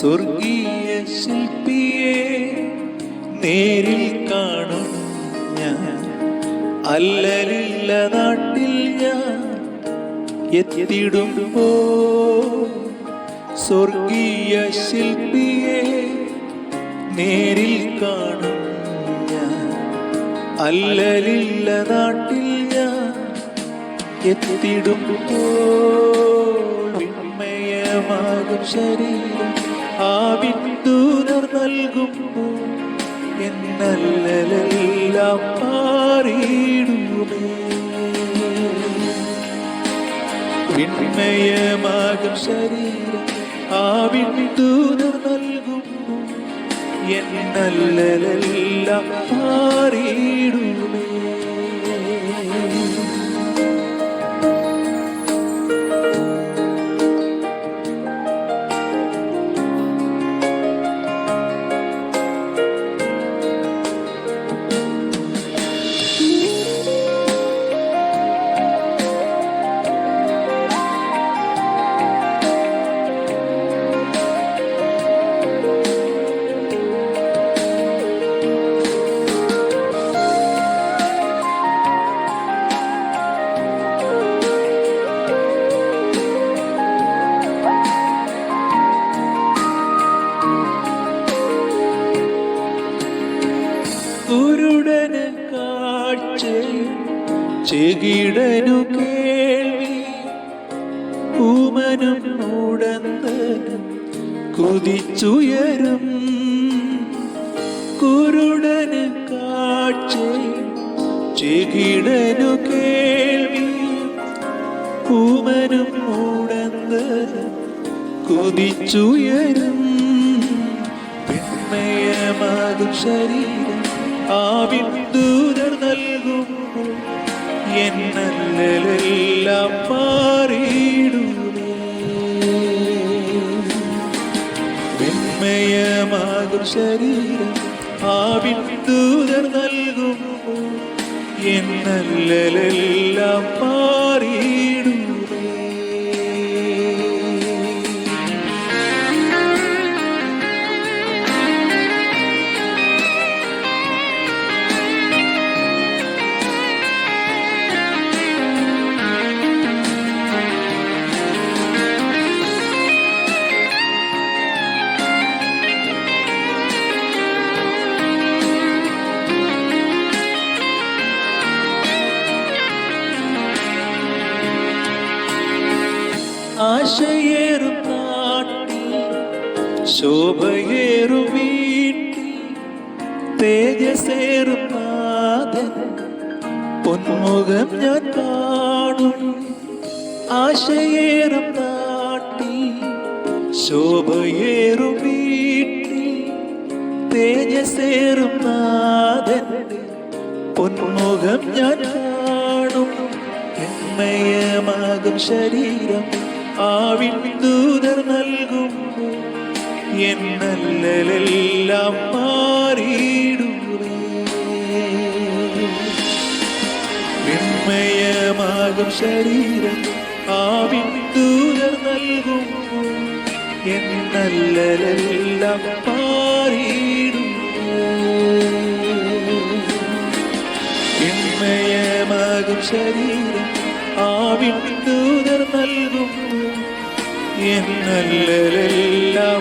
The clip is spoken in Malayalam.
സ്വർഗീയ ശില്പിയെ നേരിൽ കാണും ഞാൻ. അല്ലലില്ല നാട്ടിൽ ഞാൻ എത്തിടുമ്പോ സ്വർഗീയ ശില്പിയെ നേരിൽ കാണും ഞാൻ. അല്ലലില്ല നാട്ടിൽ ഞാൻ എത്തിടുമ്പോ വിണ്മയമാകും ശരീരം. ആ നൽകുന്നു. എന്നല്ലെല്ലാം മാറിയിടുമേ ശരീരം. ആ വിദൂരർ നൽകുമ്പോൾ എന്നല്ലെല്ലാം ചെകിടനു കേൾവി ഊമനും ഉടന്തനും കുതിച്ചുയരും. കുരുടന് കാഴ്ച ചെകിടനു കേൾവി ഊമനും മൂടന്ത് കുതിച്ചുയരും. പെൺമയമാകും ശരീരം ആ നൽകും. എന്നല്ലെല്ലാം മാറിയിടുമേ പെൺമയമാകും ശരീരം ആവിൻ ദൂതർ നൽകുമ്പോൾ എന്നല്ലെല്ലാം ശോഭയേറും വീട്ടിൽ പൊന്മുഖം ഞാൻ കാണും ആശയേറും നാട്ടിൽ ശോഭയേറും വീട്ടിൽ പൊന്മുഖം ഞാൻ കാണും എന്മയമാകും ശരീരം ആവിൻ ദൂതർ നൽകുമ്പോൾ എന്നല്ലെല്ലാം മാറിയിടുമേ വിണ്മയമാകും ശരീരം ആവിൻ നൽകും. എന്നല്ലെല്ലാം മാറിയിടുമേ വിണ്മയമാകും ശരീരം ആവിൻ നൽകും. എന്നല്ലെല്ലാം